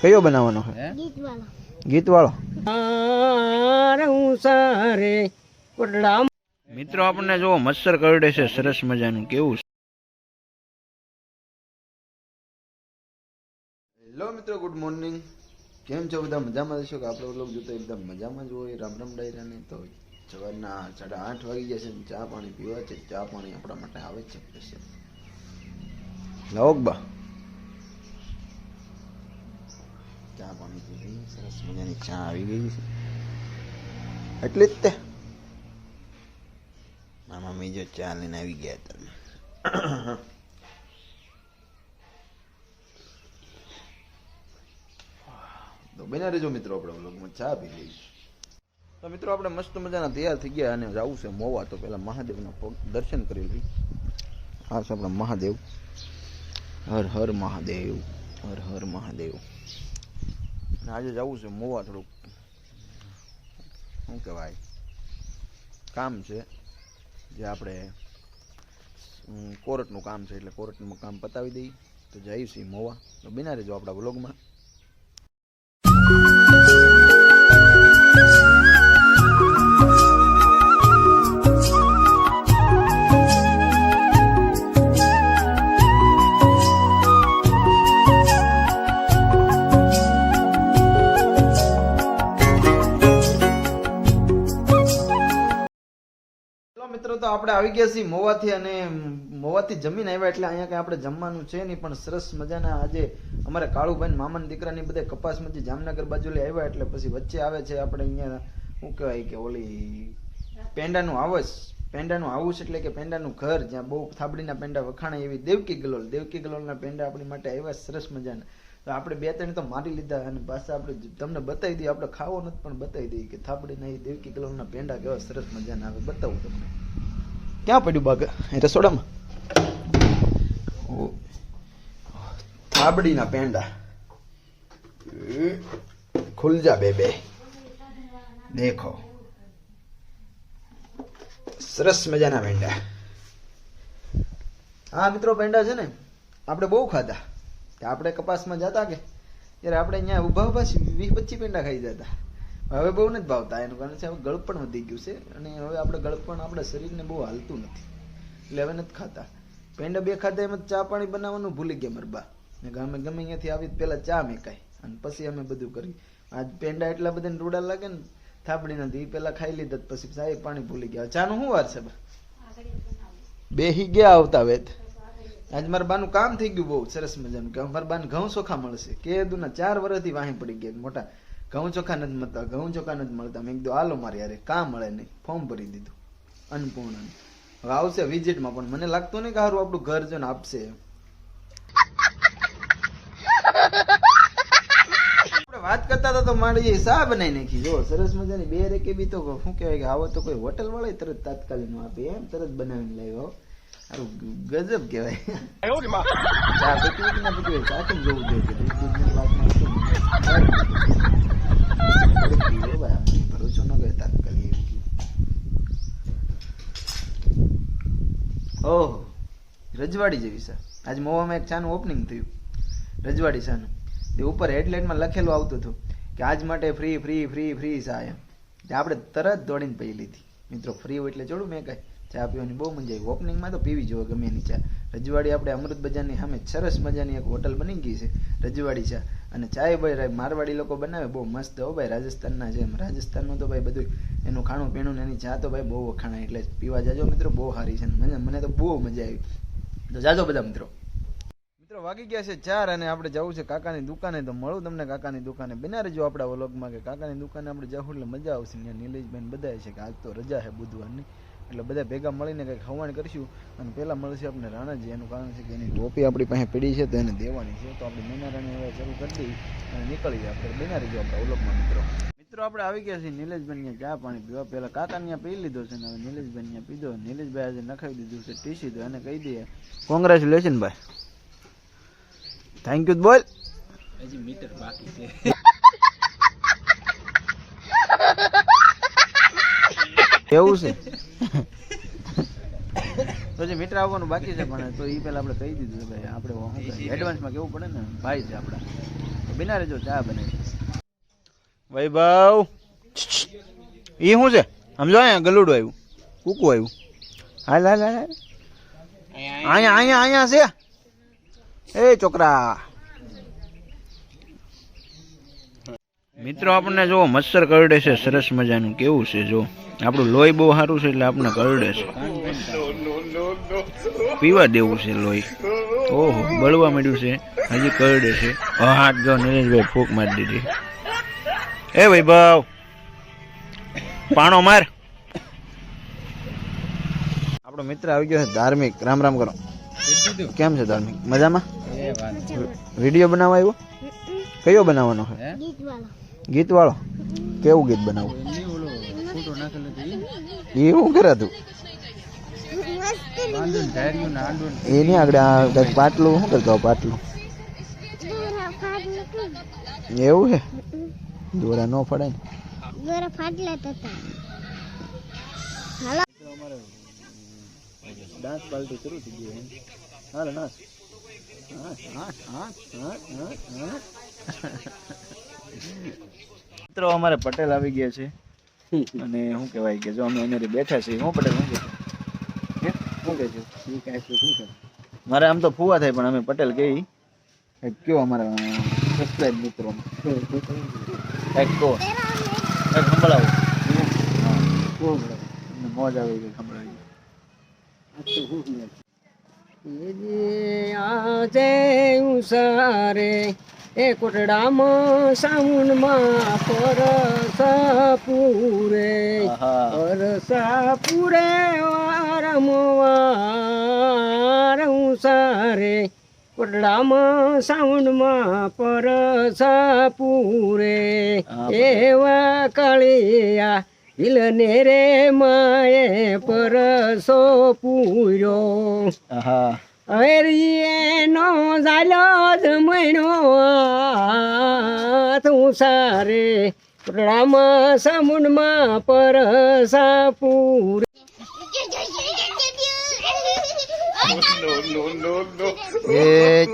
કયો બનાવવાનો છે? ગીત વાળો મિત્રો આપણને જો મચ્છર કરડે છે. સરસ મજાનું. કેવું હેલો મિત્રો ગુડ મોર્નિંગ. કેમ છો? બધા મજામાં હશો કે આપણે લોકો જોતા એકદમ મજામાં જ હોય. રામ રામ ડાયરાને. તો સવારના સાડા આઠ વાગી ગયા છે. ને ચા પાણી પીવા છે. ચા પાણી આપણા માટે આવે છે. સ્પેશિયલ. લાવો બા? ચા પાણી પીવી સરસ મજાની ચા આવી ગઈ છે. એટલે જ તે. મારા મમ્મી ચા લઈને આવી ગયા હતા. તો બન્યા રહેજો મિત્રો આપણે વ્લોગમાં ચા પી લઈએ તો મિત્રો આપણે મસ્ત મજાના તૈયાર થઈ ગયા અને જવું છે મોવા. તો પહેલા મહાદેવના દર્શન કરી લઈ આ છે આપણા મહાદેવ. હર હર મહાદેવ. હર હર મહાદેવ. આજે જવું છે મોવા થોડુંક. શું કહેવાય? કામ છે જે આપણે કોર્ટનું કામ છે એટલે કોર્ટનું કામ પતાવી દઈએ. તો જઈએ એ મોવા. તો બિના રહેજો આપણા વ્લોગમાં મિત્રો, તો આપણે આવી ગયા છીએ મોવાથી અને મોવાથી જમીન આવ્યા એટલે અહીંયા કઈ આપણે જમવાનું છે નહીં, પણ સરસ મજાના આજે અમારે કાળુભાઈ મામાના દીકરાની બધા કપાસમાંથી જામનગર બાજુ લઈ આવ્યા એટલે પછી વચ્ચે આવે છે આપણે અહીંયા, શું કહેવાય કે ઓલી પેંડાનું આવસ પેંડાનું હાઉસ એટલે કે પેંડાનું ઘર, જ્યાં બહુ થાબડીના પેંડા વખાણે એવી દેવકી ગલોલ, દેવકી ગલોલના પેંડા આપણી માટે આવ્યા, સરસ મજાના. તો આપણે બે ત્રણ તો મારી લીધા અને પાછા આપણે તમને બતાવી દઈએ, આપણે ખાવો નથી, પણ બતાવી દઈએ કે થાપડી નહીં, દેવકી ગલોલના પેંડા કેવા સરસ મજાના આવે, બતાવું તમને. ક્યાં પડ્યું બાગ? રસોડામાં? થાબડીના પેંડા. ખુલજા બે બે. દેખો. સરસ મજાના પેંડા. હા મિત્રો, પેંડા છે ને, આપણે બહુ ખાધા. કે આપણે કપાસમાં જતા કે? ત્યારે આપણે અહીંયા ઊભા ઊભા વીસ પચીસ પેંડા ખાઈ જતા. હવે બહુ નથી ભાવતા, એનું કારણ છે હવે ગળપણ વધી ગયું છે અને હવે આપણે ગળપણ આપણા શરીરને બહુ હાલતું નથી. એટલે હવે નથી ખાતા. પેંડા બે ખાધા એમ ચા પાણી બનાવવાનું ભૂલી ગયા મરબા ને ગામે ગમે અહીંયાથી આવી પેલા ચા મેકાય. અને પછી અમે બધું કરી. આજ પેંડા એટલા બધા રૂડા લાગે ને થાબડી નથી એ પેલા ખાઈ લીધા પછી સાહેબ પાણી ભૂલી ગયા. ચાનું શું વાર છે બેહી ગયા આવતા વેત. આજ મારા બાનું કામ થઈ ગયું બહુ સરસ મજાનું કે મારા બાને ઘઉં ચોખા મળશે. કે દુના ચાર વર્ષથી વાહી પડી ગયા મોટા. ઘઉં ચોખા નથી મળતા, ઘઉં ચોખા નથી મળતા. મેં કીધું, હાલો મારી યારે કામ મળે નહીં. ફોર્મ ભરી દીધું અન્નપૂર્ણ હવે આવશે વિઝિટમાં, પણ મને લાગતું નહીં કે સારું આપણું ઘર જો આપશે. વાત કરતા હતા તો માંડી સા બનાવી નાખી? જો, સરસ મજાની બે રેકે બી તો શું કહેવાય કે આવો તો કોઈ હોટલ વાળા તરત તાત્કાલિક આપે, એમ તરત બનાવીને લાવ્યો. ગજબ કહેવાય. ચા પીતી હતી ના પીતી હોય? ચા કેમ જોવું જોઈએ દૂધની ભરોસો ન કરે. ઓહો રજવાડી જેવી સર આજ મોવામાં એક ચાનું ઓપનિંગ થયું. રજવાડી ચાનું. તે ઉપર હેડલાઇનમાં લખેલું આવતું હતું કે આજ માટે ફ્રી ફ્રી ફ્રી ફ્રી સા એમ. આપણે તરત દોડીને પી લીધી. મિત્રો ફ્રી હોય એટલે જોડું મેં કાંઈ ચા પીવાની બહુ મજા આવી. ઓપનિંગમાં તો પીવી જોઈએ ગમે એની ચા. રજવાડી આપણે અમૃત બજારની સામે સરસ મજાની એક હોટલ બની ગઈ છે, રજવાડી ચા. અને ચાય ભાઈ મારવાડી લોકો બનાવે બહુ મસ્ત હો ભાઈ, રાજસ્થાનના છે રાજસ્થાનનું તો ભાઈ બધું એનું ખાણું પીણું ને એની ચા તો ભાઈ બહુ વખાણાય. એટલે પીવા જાજો મિત્રો, બહુ સારી છે મને મને તો બહુ મજા આવી. તો જાજો બધા મિત્રો. મિત્રો, વાગી ગયા છે ચાર અને આપણે જવું છે કાકાની દુકાને. તો મળું તમને કાકાની દુકાને. બના રહેજો આપણા વ્લોગમાં કે કાકાની દુકાને આપણે જવું એટલે મજા આવશે ત્યાં નિલેશભાઈ બધા છે કે આજ તો રજા છે બુધવારની. એટલે બધા ભેગા મળીને કંઈક ખવાણ કરીશું અને પહેલાં મળશે આપણે રાણાજી. એનું કારણ છે કે એની ટોપી આપણી પાસે પડી છે તો એને દેવાની છે. તો આપણે બેનારાણી હવે શરૂ કરી દઈ અને નીકળી જાય આપણે બના રહેજો આપણા વ્લોગમાં મિત્રો. મિત્રો આપણે આવી ગયા છીએ નીલેશભાઈ ત્યાં ચા પાણી પીવા. પેલા કાકા ત્યાં પી લીધો છે ને હવે નીલેશભાઈ ત્યાં પીધો. નીલેશભાઈ આજે નખાવી દીધું છે ટીસી તો એને કહી દઈએ. કોંગ્રેચ્યુલેશન ભાઈ. થેન્ક યુ બોલ. હજી મીટર બાકી છે. એવું છે? તો જે મીટર આવવાનું બાકી છે પણ તો એ પેલા આપણે કહી દીધું ભાઈ આપણે એડવાન્સમાં કેવું પડે ને? ભાઈ છે આપણા બિના રેજો ચા બને. વૈભવ. એ શું છે? સમજો અહીંયા ગલુડું આવ્યું કૂકું આવ્યું. હાલ હાલ હાલ હાલ. અહીંયા અહીંયા અહીંયા છે. એ છોકરા. મિત્રો આપણને જો મચ્છર કરડે છે સરસ મજાનું. કેવું છે જો? આપણું લોહી બહુ સારું છે એટલે આપણને કરડે છે. પીવા દેવું છે લોહી. ઓહો બળવા માંડ્યું છે. હજી કરડે છે. હાથ જો નરેશભાઈ ફૂંક મારી દીધી. એ વૈભવ પાણો માર. આપણો મિત્ર આવી ગયો છે ધાર્મિક. રામ રામ કરો. કેમ છે ધાર્મિક? મજામાં? વીડિયો બનાવવા આવ્યો? કયો બનાવવાનો છે? ગીત વાળો કેવું ગીત બનાવવું? એ શું કરે તું? એની આગળ આ કંઈક પાટલું શું કરતો પાટલું? એવું છે? દોરા નો ફાડે ને. દોરા ફાટલા હતા ડાન્સ પાર્ટી શરૂ થઈ ગઈ હાલ નાચ મિત્રો અમારે પટેલ આવી ગયા છે. અને શું કહેવાય કે જો અમે એની બેઠા છીએ હું પટેલ શું કહે શું કહે છે મારે આમ તો ફુવા થાય પણ અમે પટેલ કહી કંઈક કયો અમારા સબસ્ક્રાઇબ મિત્રો? કંઈક કહો. કંઈક સંભળાવો. મોજ આવી ગઈ સંભળાવી આજે ઉસારે એ કોટડામાં સાઉનમાં પરસા પૂરે. પરસા પૂરે વારંવાર સારે કોટડામાં સાઉન્ડમાં પરસા પૂરે. એવા કાળિયા હિલને રે માએ પરસો પૂર્યો. આહા. હરિયેનો ઝાલો જ તું સારે રામા સમુનમાં પરસાપુર. એ